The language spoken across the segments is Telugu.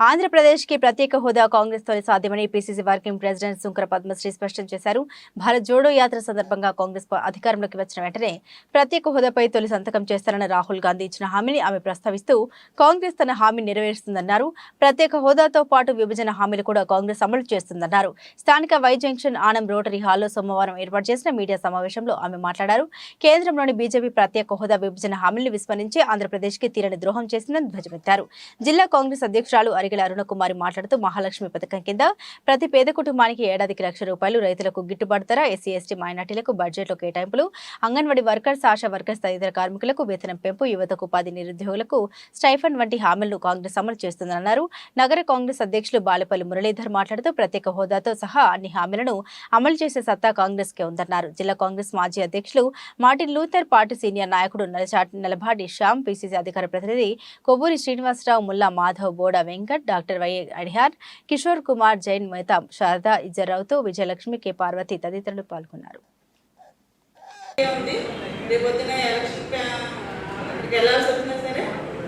ఆంధ్రప్రదేశ్కి ప్రత్యేక హోదా కాంగ్రెస్ తోనే సాధ్యమని పీసీసీ వర్కింగ్ ప్రెసిడెంట్ శుంకర పద్మశ్రీ స్పష్టం చేశారు. భారత్ జోడో యాత్ర సందర్భంగా కాంగ్రెస్ అధికారంలోకి వచ్చిన వెంటనే ప్రత్యేక హోదాపై తొలి సంతకం చేస్తారన్న రాహుల్ గాంధీ ఇచ్చిన హామీని ఆమె ప్రస్తావిస్తూ కాంగ్రెస్ తన హామీ నెరవేరుస్తుందన్నారు. ప్రత్యేక హోదాతో పాటు విభజన హామీలు కూడా కాంగ్రెస్ అమలు చేస్తుందన్నారు. స్థానిక వై జంక్షన్ ఆనం రోటరీ హాల్లో సోమవారం ఏర్పాటు చేసిన మీడియా సమావేశంలో ఆమె మాట్లాడారు. కేంద్రంలోని బీజేపీ ప్రత్యేక హోదా విభజన హామీలను విస్మరించి ఆంధ్రప్రదేశ్కి తీరని ద్రోహం చేసిందని ధ్వజమెత్తారు. జిల్లా కాంగ్రెస్ అధ్యక్షురాలు అరిగెల అరుణకుమారి మాట్లాడుతూ మహాలక్ష్మి పథకం కింద ప్రతి పేద కుటుంబానికి ఏడాదికి లక్ష రూపాయలు రైతులకు గిట్టుబాటు ధర ఎస్సీ ఎస్టీ మైనార్టీలకు బడ్జెట్లో కేటాయింపులు అంగన్వాడీ వర్కర్స్ ఆశా వర్కర్స్ తదితర కార్మికులకు వేతనం పెంపు యువతకు ఉపాధి నిరుద్యోగులకు స్టైఫండ్ వంటి హామీలను కాంగ్రెస్ అమలు చేస్తుందన్నారు. నగర కాంగ్రెస్ అధ్యక్షులు బాలపల్లి మురళీధర్ మాట్లాడుతూ ప్రత్యేక హోదాతో సహా అన్ని హామీలను అమలు చేసే సత్తా కాంగ్రెస్ కే ఉందన్నారు. జిల్లా కాంగ్రెస్ మాజీ అధ్యక్షులు మార్టిన్ లూథర్ పార్టీ సీనియర్ నాయకుడు నలచాటి నలభాటి శ్యామ్ పిసిసి అధికార ప్రతినిధి కొవ్వూరి శ్రీనివాసరావు ముల్లా మాధవ్ బోడా వెంకట్ డాక్టర్ వై అడిహార్ కిషోర్ కుమార్ జైన్ మెహతా శారదా ఇజ్జరావుతో విజయలక్ష్మి కె. పార్వతి తదితరులు పాల్గొన్నారు.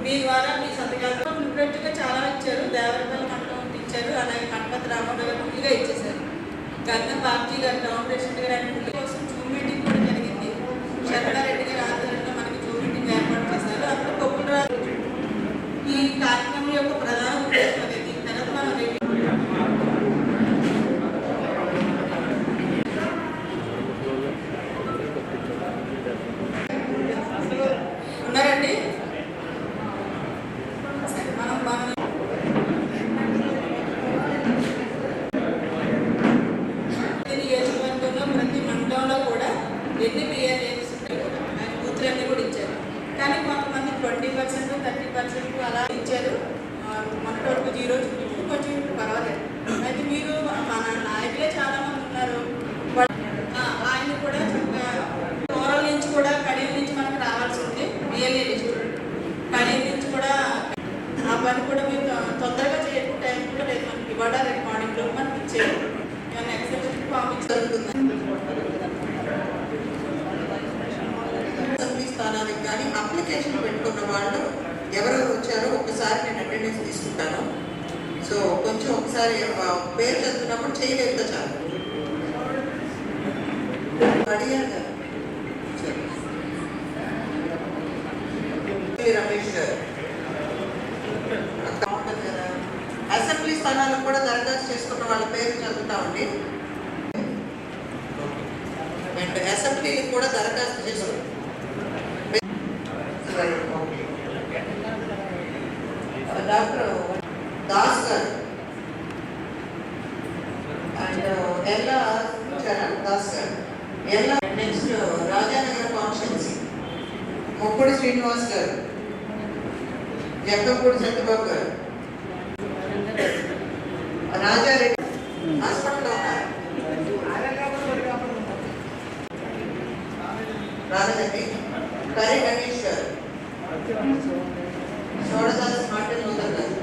మీ ద్వారా మీ సంతకాలతో ముగ్గురట్టుగా చాలా ఇచ్చారు. దేవరపల్లి మండలం ఇచ్చారు. అలాగే కనపతి రామారావు గారు ఫుల్గా ఇచ్చేశారు. గంధం బాబ్జీ గారు టౌన్ ప్రెసిడెంట్ గారు ఆయన కోసం జూమ్ మీటింగ్ కూడా జరిగింది. శరణారెడ్డి గారు ఆధ్వర్యంలో మనకి జూమ్ మీటింగ్ ఏర్పాటు చేశారు అప్పుడు కొప్పుల రాజు ఈ కార్యక్రమం యొక్క ప్రధాన ఉద్దేశం అదే దీని తర్వాత మనం రేపు ఉన్నారండి సరే, మనం మనం ప్రతి నియోజకవర్గంలో ప్రతి మండలంలో కూడా ఎన్ని పిఎల్ఏస్ ఆయన బూత్లన్నీ కూడా ఇచ్చారు కానీ కొంతమంది ట్వంటీ పర్సెంట్ థర్టీ పర్సెంట్ అలా ఇచ్చారు ఆ, మొన్నటి వరకు జీరో చూపించారు కొంచెం ఇప్పుడు పర్వాలేదు అయితే మీరు మన నాయకులే చాలా మంది ఉన్నారు వాళ్ళ- ఆ, ఆయన కూడా చక్కగా దూరం నుంచి కూడా కడియం నుంచి మనకు రావాల్సి ఉంది బిఎల్ఏ లిస్ట్ కడియం నుంచి కూడా ఆ పని కూడా మీరు తొ- తొందరగా చేయడం టైం కూడా రేపు మనకి ఇవాళ రేపు మార్నింగ్లో మనకి ఇచ్చేది ఏమైనా ఎక్సెప్షన్ ఫామ్ ఇచ్చి జరుగుతుంది అసెంబ్లీ స్థానానికి కానీ అప్లికేషన్ పెట్టుకున్న వాళ్ళు ఎవరెవరు వచ్చారో ఒకసారి నేను అటెండెన్స్ తీసుకుంటాను సో కొంచెం ఒకసారి పేరు చదువుతున్నప్పుడు చేయలేదు చాలు. అడిగారు రమేష్ గారు. బాగుంటుంది కదా. అసెంబ్లీ స్థానాలకు కూడా దరఖాస్తు చేసుకున్న వాళ్ళ పేరు చదువుతామండి అండ్ అసెంబ్లీకి కూడా దరఖాస్తు చేసుకుంటాం ముప్పడి శ్రీనివాస్ గారు జగ్గంపూడి సత్యబాబు గారు రాజారెడ్డి హాస్పిటల్లో ఉన్నారు రాలేదండి కరీ గణేష్ గారు షోడదాస్ మార్టిన్ లూథర్ గారు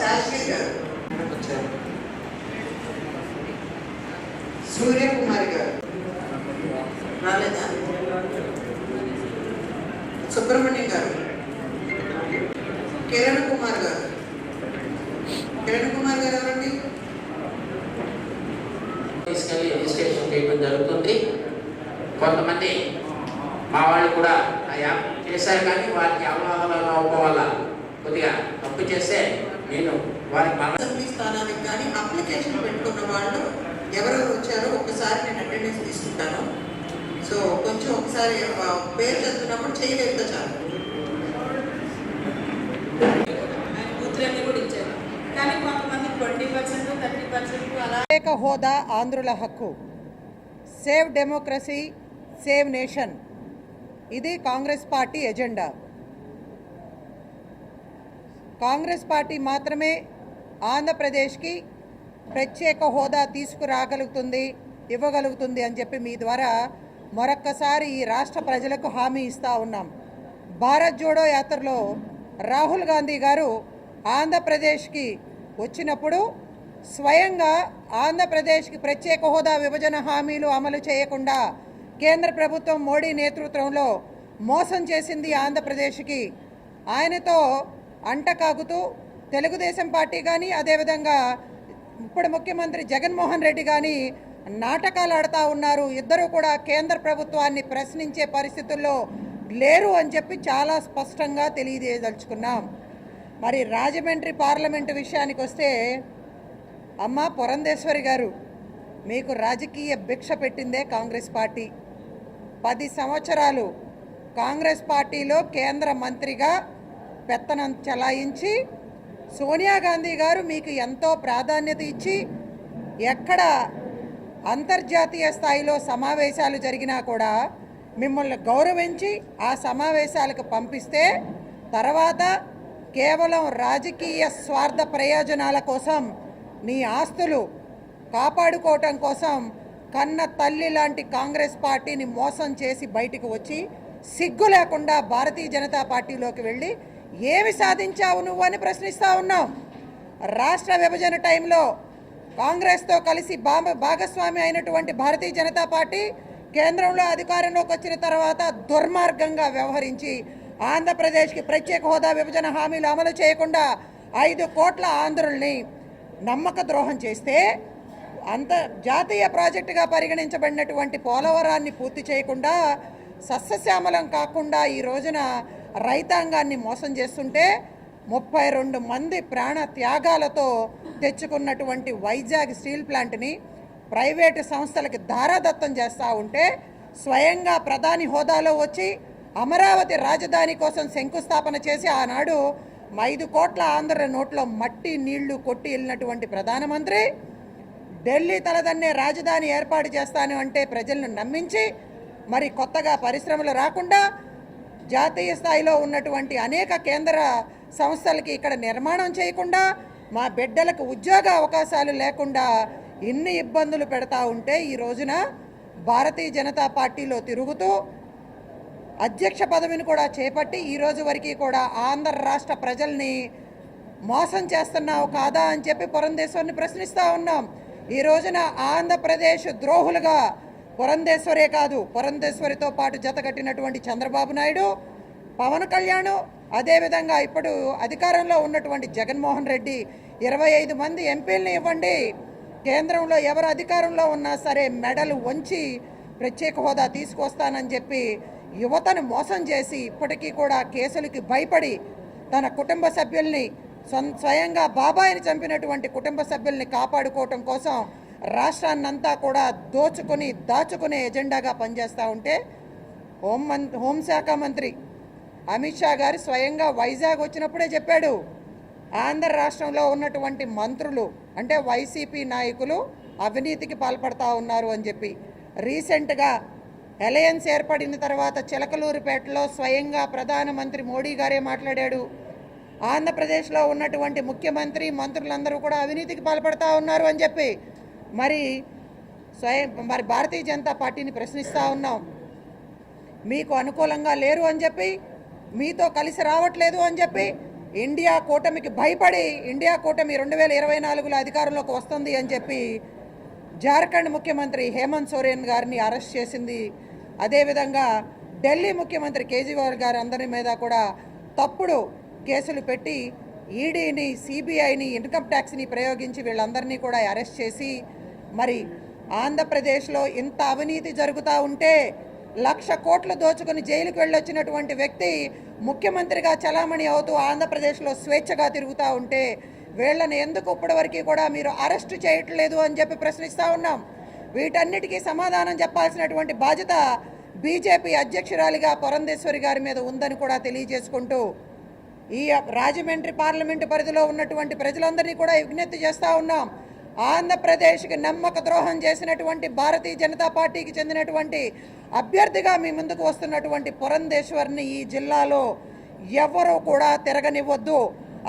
శాస్త్రి గారు వచ్చారు సూర్యకుమారి గారు రాలేదా సుబ్రహ్మణ్యం గారు. కిరణ్ కుమార్ గారు. కిరణ్ కుమార్ గారు ఎవరండి? తీసుకెళ్ళి రిజిస్ట్రేషన్ చేయడం జరుగుతుంది. కొంతమంది మా వాళ్ళు కూడా ఆ యాప్ చేశారు కానీ వారికి అవగాహన అవ్వడం వల్ల కొద్దిగా తప్పు చేస్తే నేను వారికి మరణ స్థానానికి కానీ అప్లికేషన్ పెట్టుకున్న వాళ్ళు ఎవరెవరు వచ్చారో ఒకసారి నేను అటెండెన్స్ తీసుకుంటాను. సో కొంచెం ఒకసారి పేరు చదువుతున్నప్పుడు చేయలేదు చాలు. ఆయన బూత్లన్నీ కూడా ఇచ్చారు. కానీ కొంతమంది ట్వంటీ పర్సెంట్ థర్టీ పర్సెంట్ అలా ప్రత్యేక హోదా ఆంధ్రుల హక్కు. Save democracy save nation. ఇది Congress party agenda. Congress party మాత్రమే ఆంధ్రప్రదేశ్కి ప్రత్యేక హోదా తీసుకురాగలుగుతుంది ఇవ్వగలుగుతుంది అని చెప్పి మీ ద్వారా మరొక్కసారి ఈ రాష్ట్ర ప్రజలకు హామీ ఇస్తా ఉన్నాం. భారత్ జోడో యాత్రలో రాహుల్ గాంధీ గారు ఆంధ్రప్రదేశ్కి వచ్చినప్పుడు స్వయంగా ఆంధ్రప్రదేశ్కి ప్రత్యేక హోదా విభజన హామీలు అమలు చేయకుండా కేంద్ర ప్రభుత్వం మోడీ నేతృత్వంలో మోసం చేసింది ఆంధ్రప్రదేశ్కి. ఆయనతో అంటకాగుతూ తెలుగుదేశం పార్టీ కానీ అదేవిధంగా ఇప్పుడు ముఖ్యమంత్రి జగన్మోహన్ రెడ్డి కానీ నాటకాలు ఆడుతూ ఉన్నారు. ఇద్దరు కూడా కేంద్ర ప్రభుత్వాన్ని ప్రశ్నించే పరిస్థితుల్లో లేరు అని చెప్పి చాలా స్పష్టంగా తెలియజేయదలుచుకున్నాం. మరి రాజమండ్రి పార్లమెంటు విషయానికి వస్తే అమ్మ పురంధేశ్వరి గారు మీకు రాజకీయ భిక్ష పెట్టిందే కాంగ్రెస్ పార్టీ. పది సంవత్సరాలు కాంగ్రెస్ పార్టీలో కేంద్ర మంత్రిగా పెత్తనం చలాయించి సోనియా గాంధీ గారు మీకు ఎంతో ప్రాధాన్యత ఇచ్చి ఎక్కడ అంతర్జాతీయ స్థాయిలో సమావేశాలు జరిగినా కూడా మిమ్మల్ని గౌరవించి ఆ సమావేశాలకు పంపిస్తే తర్వాత కేవలం రాజకీయ స్వార్థ ప్రయోజనాల కోసం నీ ఆస్తులు కాపాడుకోవటం కోసం కన్న తల్లి లాంటి కాంగ్రెస్ పార్టీని మోసం చేసి బయటికి వచ్చి సిగ్గు లేకుండా భారతీయ జనతా పార్టీలోకి వెళ్ళి ఏమి సాధించావు నువ్వు అని ప్రశ్నిస్తూ ఉన్నాం. రాష్ట్ర విభజన టైంలో కాంగ్రెస్తో కలిసి భాగస్వామి అయినటువంటి భారతీయ జనతా పార్టీ కేంద్రంలో అధికారంలోకి వచ్చిన తర్వాత దుర్మార్గంగా వ్యవహరించి ఆంధ్రప్రదేశ్కి ప్రత్యేక హోదా విభజన హామీలు అమలు చేయకుండా ఐదు కోట్ల ఆంధ్రుల్ని నమ్మక ద్రోహం చేస్తే అంత జాతీయ ప్రాజెక్టుగా పరిగణించబడినటువంటి పోలవరాన్ని పూర్తి చేయకుండా సస్యశ్యామలం కాకుండా ఈ రోజున రైతాంగాన్ని మోసం చేస్తుంటే ముప్పై రెండు మంది ప్రాణ త్యాగాలతో తెచ్చుకున్నటువంటి వైజాగ్ స్టీల్ ప్లాంట్ని ప్రైవేటు సంస్థలకి ధారాదత్తం చేస్తూ ఉంటే స్వయంగా ప్రధాని హోదాలో వచ్చి అమరావతి రాజధాని కోసం శంకుస్థాపన చేసి ఆనాడు ఐదు కోట్ల ఆంధ్ర నోట్లో మట్టి నీళ్ళు కొట్టి వెళ్ళినటువంటి ప్రధానమంత్రి ఢిల్లీ తలదన్నే రాజధాని ఏర్పాటు చేస్తాను అంటే ప్రజలను నమ్మించి మరి కొత్తగా పరిశ్రమలు రాకుండా జాతీయ స్థాయిలో ఉన్నటువంటి అనేక కేంద్ర సంస్థలకి ఇక్కడ నిర్మాణం చేయకుండా మా బిడ్డలకు ఉద్యోగ అవకాశాలు లేకుండా ఎన్ని ఇబ్బందులు పెడతా ఉంటే ఈ రోజున భారతీయ జనతా పార్టీలో తిరుగుతూ అధ్యక్ష పదవిని కూడా చేపట్టి ఈ రోజు వరకు కూడా ఆంధ్ర రాష్ట్ర ప్రజల్ని మోసం చేస్తున్నావు కాదా అని చెప్పి పురంధేశ్వరిని ప్రశ్నిస్తూ ఉన్నాం. ఈ రోజున ఆంధ్రప్రదేశ్ ద్రోహులుగా పురంధేశ్వరే కాదు పురంధేశ్వరితో పాటు జతకట్టినటువంటి చంద్రబాబు నాయుడు పవన్ కళ్యాణ్ అదేవిధంగా ఇప్పుడు అధికారంలో ఉన్నటువంటి జగన్మోహన్ రెడ్డి ఇరవై ఐదు మంది ఎంపీలని ఇవ్వండి. కేంద్రంలో ఎవరు అధికారంలో ఉన్నా సరే మెడలు వంచి ప్రత్యేక హోదా తీసుకొస్తానని చెప్పి యువతను మోసం చేసి ఇప్పటికీ కూడా కేసులకి భయపడి తన కుటుంబ సభ్యుల్ని స్వయంగా బాబాయిని చంపినటువంటి కుటుంబ సభ్యుల్ని కాపాడుకోవటం కోసం రాష్ట్రాన్నంతా కూడా దోచుకుని దాచుకునే ఎజెండాగా పనిచేస్తూ ఉంటే హోం మం హోంశాఖ మంత్రి అమిత్ షా గారు స్వయంగా వైజాగ్ వచ్చినప్పుడే చెప్పాడు ఆంధ్ర రాష్ట్రంలో ఉన్నటువంటి మంత్రులు అంటే వైసీపీ నాయకులు అవినీతికి పాల్పడతా ఉన్నారు అని చెప్పి. రీసెంట్గా అలయన్స్ ఏర్పడిన తర్వాత చిలకలూరిపేటలో స్వయంగా ప్రధానమంత్రి మోడీ గారే మాట్లాడాడు. ఆంధ్రప్రదేశ్లో ఉన్నటువంటి ముఖ్యమంత్రి మంత్రులందరూ కూడా అవినీతికి పాల్పడతా ఉన్నారు అని చెప్పి. మరి స్వయం మరి భారతీయ జనతా పార్టీని ప్రశ్నిస్తూ ఉన్నాం. మీకు అనుకూలంగా లేరు అని చెప్పి మీతో కలిసి రావట్లేదు అని చెప్పి ఇండియా కూటమికి భయపడి ఇండియా కూటమి రెండు వేల ఇరవై నాలుగులో అధికారంలోకి వస్తుంది అని చెప్పి జార్ఖండ్ ముఖ్యమంత్రి హేమంత్ సోరెన్ గారిని అరెస్ట్ చేసింది. అదేవిధంగా ఢిల్లీ ముఖ్యమంత్రి కేజ్రీవాల్ గారు అందరి మీద కూడా తప్పుడు కేసులు పెట్టి ఈడీని సిబిఐని ఇన్కమ్ ట్యాక్స్ని ప్రయోగించి వీళ్ళందరినీ కూడా అరెస్ట్ చేసి మరి ఆంధ్రప్రదేశ్లో ఇంత అవినీతి జరుగుతూ ఉంటే లక్ష కోట్లు దోచుకుని జైలుకు వెళ్ళొచ్చినటువంటి వ్యక్తి ముఖ్యమంత్రిగా చలామణి అవుతూ ఆంధ్రప్రదేశ్లో స్వేచ్ఛగా తిరుగుతూ ఉంటే వీళ్ళని ఎందుకు ఇప్పటివరకు కూడా మీరు అరెస్ట్ చేయట్లేదు అని చెప్పి ప్రశ్నిస్తూ ఉన్నాం. వీటన్నిటికీ సమాధానం చెప్పాల్సినటువంటి బాధ్యత బీజేపీ అధ్యక్షురాలిగా పురంధేశ్వరి గారి మీద ఉందని కూడా తెలియజేసుకుంటూ ఈ రాజమండ్రి పార్లమెంటు పరిధిలో ఉన్నటువంటి ప్రజలందరినీ కూడా విజ్ఞప్తి చేస్తూ ఉన్నాం. ఆంధ్రప్రదేశ్కి నమ్మక ద్రోహం చేసినటువంటి భారతీయ జనతా పార్టీకి చెందినటువంటి అభ్యర్థిగా మీ ముందుకు వస్తున్నటువంటి పురంధేశ్వర్ని ఈ జిల్లాలో ఎవరూ కూడా తిరగనివ్వద్దు.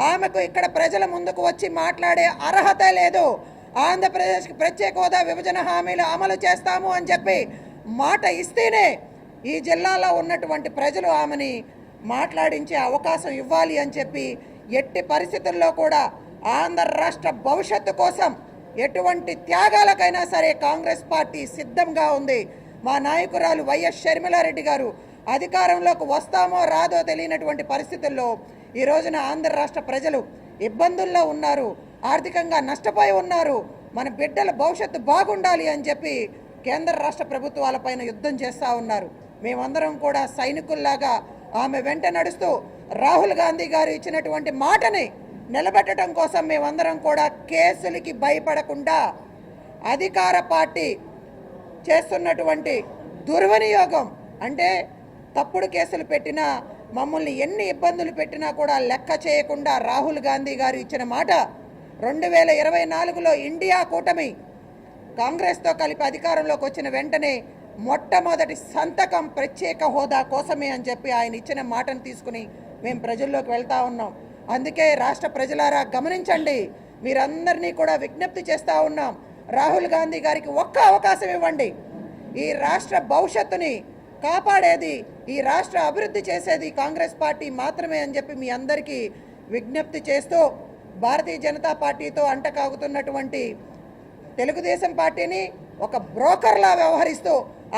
ఆమెకు ఇక్కడ ప్రజల ముందుకు వచ్చి మాట్లాడే అర్హత లేదు. ఆంధ్రప్రదేశ్కి ప్రత్యేక హోదా విభజన హామీలు అమలు చేస్తాము అని చెప్పి మాట ఇస్తేనే ఈ జిల్లాలో ఉన్నటువంటి ప్రజలు ఆమెని మాట్లాడించే అవకాశం ఇవ్వాలి అని చెప్పి ఎట్టి పరిస్థితుల్లో కూడా ఆంధ్ర రాష్ట్ర భవిష్యత్తు కోసం ఎటువంటి త్యాగాలకైనా సరే కాంగ్రెస్ పార్టీ సిద్ధంగా ఉంది. మా నాయకురాలు వైఎస్ షర్మిలారెడ్డి గారు అధికారంలోకి వస్తామో రాదో తెలియనటువంటి పరిస్థితుల్లో ఈ రోజున ఆంధ్ర రాష్ట్ర ప్రజలు ఇబ్బందుల్లో ఉన్నారు. ఆర్థికంగా నష్టపోయి ఉన్నారు. మన బిడ్డల భవిష్యత్తు బాగుండాలి అని చెప్పి కేంద్ర రాష్ట్ర ప్రభుత్వాలపైన యుద్ధం చేస్తూ ఉన్నారు. మేమందరం కూడా సైనికుల్లాగా ఆమె వెంట నడుస్తూ రాహుల్ గాంధీ గారు ఇచ్చినటువంటి మాటని నిలబెట్టడం కోసం మేమందరం కూడా కేసులకి భయపడకుండా అధికార పార్టీ చేస్తున్నటువంటి దుర్వినియోగం. అంటే తప్పుడు కేసులు పెట్టినా మమ్మల్ని ఎన్ని ఇబ్బందులు పెట్టినా కూడా లెక్క చేయకుండా రాహుల్ గాంధీ గారు ఇచ్చిన మాట రెండు వేల ఇరవై నాలుగులో ఇండియా కూటమి కాంగ్రెస్తో కలిపి అధికారంలోకి వచ్చిన వెంటనే మొట్టమొదటి సంతకం ప్రత్యేక హోదా కోసమే అని చెప్పి ఆయన ఇచ్చిన మాటను తీసుకుని మేము ప్రజల్లోకి వెళ్తా ఉన్నాం. అందుకే రాష్ట్ర ప్రజలారా గమనించండి. మీరందరినీ కూడా విజ్ఞప్తి చేస్తూ ఉన్నాం. రాహుల్ గాంధీ గారికి ఒక్క అవకాశం ఇవ్వండి. ఈ రాష్ట్ర భవిష్యత్తుని కాపాడేది ఈ రాష్ట్ర అభివృద్ధి చేసేది కాంగ్రెస్ పార్టీ మాత్రమే అని చెప్పి మీ అందరికీ విజ్ఞప్తి చేస్తూ భారతీయ జనతా పార్టీతో అంటకాగుతున్నటువంటి తెలుగుదేశం పార్టీని ఒక బ్రోకర్లా వ్యవహరిస్తూ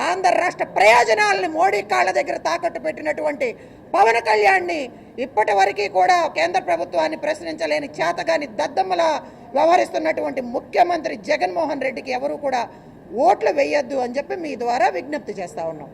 ఆంధ్ర రాష్ట్ర ప్రయోజనాలను మోడీ కాళ్ళ దగ్గర తాకట్టు పెట్టినటువంటి పవన్ కళ్యాణ్ని ఇప్పటి వరకు కూడా కేంద్ర ప్రభుత్వాన్ని ప్రశ్నించలేని చేతగాని దద్దమ్మలా వ్యవహరిస్తున్నటువంటి ముఖ్యమంత్రి జగన్మోహన్ రెడ్డికి ఎవరు కూడా ఓట్లు వేయొద్దు అని చెప్పి మీ ద్వారా విజ్ఞప్తి చేస్తా ఉన్నాం.